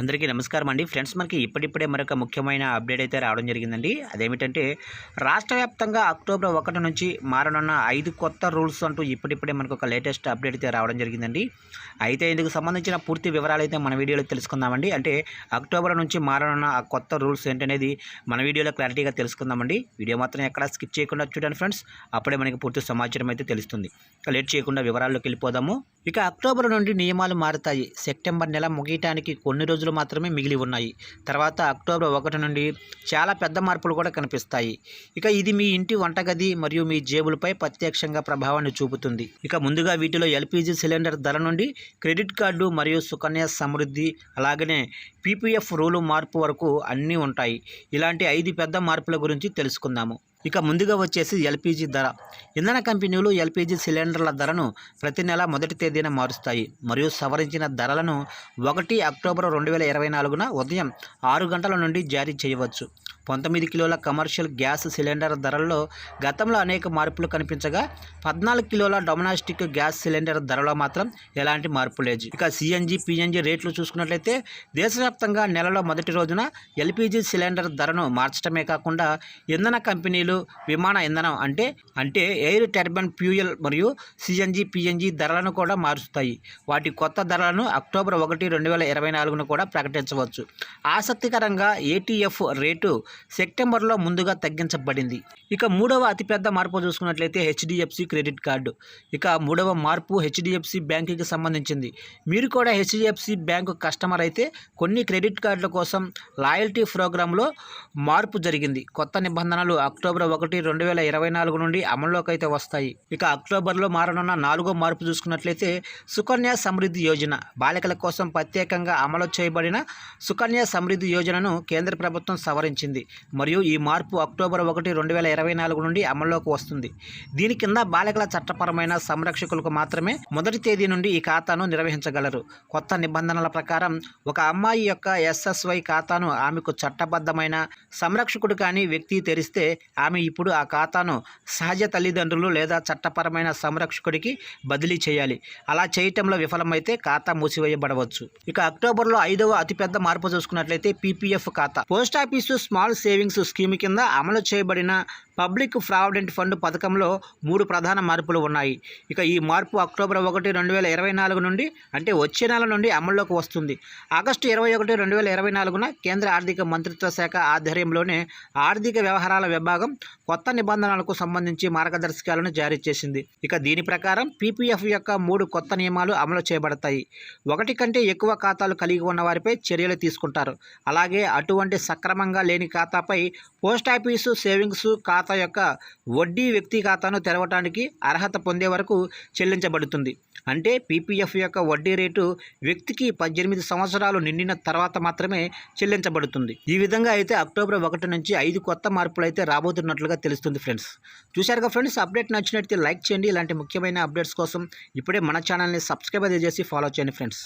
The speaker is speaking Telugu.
అందరికీ నమస్కారం అండి. ఫ్రెండ్స్ మనకి ఇప్పటిప్పుడే మరొక ముఖ్యమైన అప్డేట్ అయితే రావడం జరిగిందండి. అదేమిటంటే రాష్ట్ర వ్యాప్తంగా అక్టోబర్ ఒకటి నుంచి మారనున్న ఐదు కొత్త రూల్స్ అంటూ ఇప్పుడిప్పుడే మనకు ఒక లేటెస్ట్ అప్డేట్ అయితే రావడం జరిగిందండి. అయితే ఇందుకు సంబంధించిన పూర్తి వివరాలు అయితే మన వీడియోలో తెలుసుకుందామండి. అంటే అక్టోబర్ నుంచి మారనున్న ఆ కొత్త రూల్స్ ఏంటనేది మన వీడియోలో క్లారిటీగా తెలుసుకుందామండి. వీడియో మాత్రం ఎక్కడ స్కిప్ చేయకుండా చూడండి ఫ్రెండ్స్. అప్పుడే మనకి పూర్తి సమాచారం అయితే తెలుస్తుంది. లేట్ చేయకుండా వివరాల్లోకి వెళ్ళిపోదాము. ఇక అక్టోబర్ నుండి నియమాలు మారుతాయి. సెప్టెంబర్ నెల ముగియటానికి కొన్ని రోజులు మాత్రమే మిగిలి ఉన్నాయి. తర్వాత అక్టోబర్ ఒకటి నుండి చాలా పెద్ద మార్పులు కూడా కనిపిస్తాయి. ఇక ఇది మీ ఇంటి వంటగది మరియు మీ జేబులపై ప్రత్యక్షంగా ప్రభావాన్ని చూపుతుంది. ఇక ముందుగా వీటిలో ఎల్పిజి సిలిండర్ ధర నుండి క్రెడిట్ కార్డు మరియు సుకన్య సమృద్ధి అలాగనే పీపీఎఫ్ రూలు మార్పు వరకు అన్నీ ఉంటాయి. ఇలాంటి ఐదు పెద్ద మార్పుల గురించి తెలుసుకుందాము. ఇక ముందుగా వచ్చేసి ఎల్పిజి ధర. ఇంధన కంపెనీలు ఎల్పిజి సిలిండర్ల ధరను ప్రతి నెల మొదటి తేదీన మారుస్తాయి. మరియు సవరించిన ధరలను ఒకటి అక్టోబర్ రెండు వేల ఇరవై నాలుగున ఉదయం ఆరు గంటల నుండి జారీ చేయవచ్చు. పంతొమ్మిది కిలోల కమర్షియల్ గ్యాస్ సిలిండర్ ధరల్లో గతంలో అనేక మార్పులు కనిపించగా పద్నాలుగు కిలోల డొమెస్టిక్ గ్యాస్ సిలిండర్ ధరలో మాత్రం ఎలాంటి మార్పు లేదు. ఇక సిఎన్జి పిఎన్జి రేట్లు చూసుకున్నట్లయితే దేశవ్యాప్తంగా నెలలో మొదటి రోజున ఎల్పిజి సిలిండర్ ధరను మార్చడమే కాకుండా ఇంధన కంపెనీలు విమాన ఇంధనం అంటే అంటే ఎయిర్ టర్బైన్ ఫ్యూయల్ మరియు సిఎన్జి పిఎన్జి ధరలను కూడా మారుస్తాయి. వాటి కొత్త ధరలను అక్టోబర్ ఒకటి రెండు వేల ఇరవై నాలుగును కూడా ప్రకటించవచ్చు. ఆసక్తికరంగా ఏటీఎఫ్ రేటు సెప్టెంబర్లో ముందుగా తగ్గించబడింది. ఇక మూడవ అతిపెద్ద మార్పు చూసుకున్నట్లయితే హెచ్డిఎఫ్సి క్రెడిట్ కార్డు. ఇక మూడవ మార్పు హెచ్డిఎఫ్సి బ్యాంకుకి సంబంధించింది. మీరు కూడా హెచ్డిఎఫ్సి బ్యాంకు కస్టమర్ అయితే కొన్ని క్రెడిట్ కార్డుల కోసం లాయల్టీ ప్రోగ్రాంలో మార్పు జరిగింది. కొత్త నిబంధనలు అక్టోబర్ ఒకటి రెండు వేల ఇరవై నాలుగు నుండి అమల్లోకి అయితే వస్తాయి. ఇక అక్టోబర్లో మారనున్న నాలుగో మార్పు చూసుకున్నట్లయితే సుకన్య సమృద్ధి యోజన. బాలికల కోసం ప్రత్యేకంగా అమలు చేయబడిన సుకన్య సమృద్ధి యోజనను కేంద్ర ప్రభుత్వం సవరించింది. మరియు ఈ మార్పు అక్టోబర్ ఒకటి రెండు వేల ఇరవై నాలుగు నుండి అమల్లోకి వస్తుంది. దీని కింద బాలికల చట్టపరమైన సంరక్షకులకు మాత్రమే మొదటి తేదీ నుండి ఈ ఖాతాను నిర్వహించగలరు. కొత్త నిబంధనల ప్రకారం ఒక అమ్మాయి యొక్క ఎస్ఎస్వై ఖాతాను ఆమెకు చట్టబద్ధమైన సంరక్షకుడు కానీ వ్యక్తి తెరిస్తే ఆమె ఇప్పుడు ఆ ఖాతాను సహజ తల్లిదండ్రులు లేదా చట్టపరమైన సంరక్షకుడికి బదిలీ చేయాలి. అలా చేయటంలో విఫలమైతే ఖాతా మూసివేయబడవచ్చు. ఇక అక్టోబర్లో ఐదవ అతిపెద్ద మార్పు చూసుకున్నట్లయితే పీపీఎఫ్ ఖాతా. Post office small savings scheme కింద అమలు చేయబడిన పబ్లిక్ ప్రావిడెంట్ ఫండ్ పథకంలో మూడు ప్రధాన మార్పులు ఉన్నాయి. ఇక ఈ మార్పు అక్టోబర్ ఒకటి రెండు వేల ఇరవై నాలుగు నుండి అంటే వచ్చే నెల నుండి అమల్లోకి వస్తుంది. ఆగస్టు ఇరవై ఒకటి రెండు వేల ఇరవై నాలుగున కేంద్ర ఆర్థిక మంత్రిత్వ శాఖ ఆధ్వర్యంలోనే ఆర్థిక వ్యవహారాల విభాగం కొత్త నిబంధనలకు సంబంధించి మార్గదర్శకాలను జారీ చేసింది. ఇక దీని ప్రకారం పీపీఎఫ్ యొక్క మూడు కొత్త నియమాలు అమలు చేయబడతాయి. ఒకటి కంటే ఎక్కువ ఖాతాలు కలిగి ఉన్న వారిపై చర్యలు తీసుకుంటారు. అలాగే అటువంటి సక్రమంగా లేని ఖాతాపై పోస్ట్ ఆఫీసు సేవింగ్స్ ఖాతా యొక్క వడ్డీ వ్యక్తి ఖాతాను తెరవటానికి అర్హత పొందే వరకు చెల్లించబడుతుంది. అంటే పీపీఎఫ్ యొక్క వడ్డీ రేటు వ్యక్తికి పద్దెనిమిది సంవత్సరాలు నిండిన తర్వాత మాత్రమే చెల్లించబడుతుంది. ఈ విధంగా అయితే అక్టోబర్ ఒకటి నుంచి ఐదు కొత్త మార్పులు అయితే రాబోతున్నట్లుగా తెలుస్తుంది ఫ్రెండ్స్. చూశారుగా ఫ్రెండ్స్ అప్డేట్ నచ్చినట్లయితే లైక్ చేయండి. ఇలాంటి ముఖ్యమైన అప్డేట్స్ కోసం ఇప్పుడే మన ఛానల్ని సబ్స్క్రైబ్ చేసి ఫాలో చేయండి ఫ్రెండ్స్.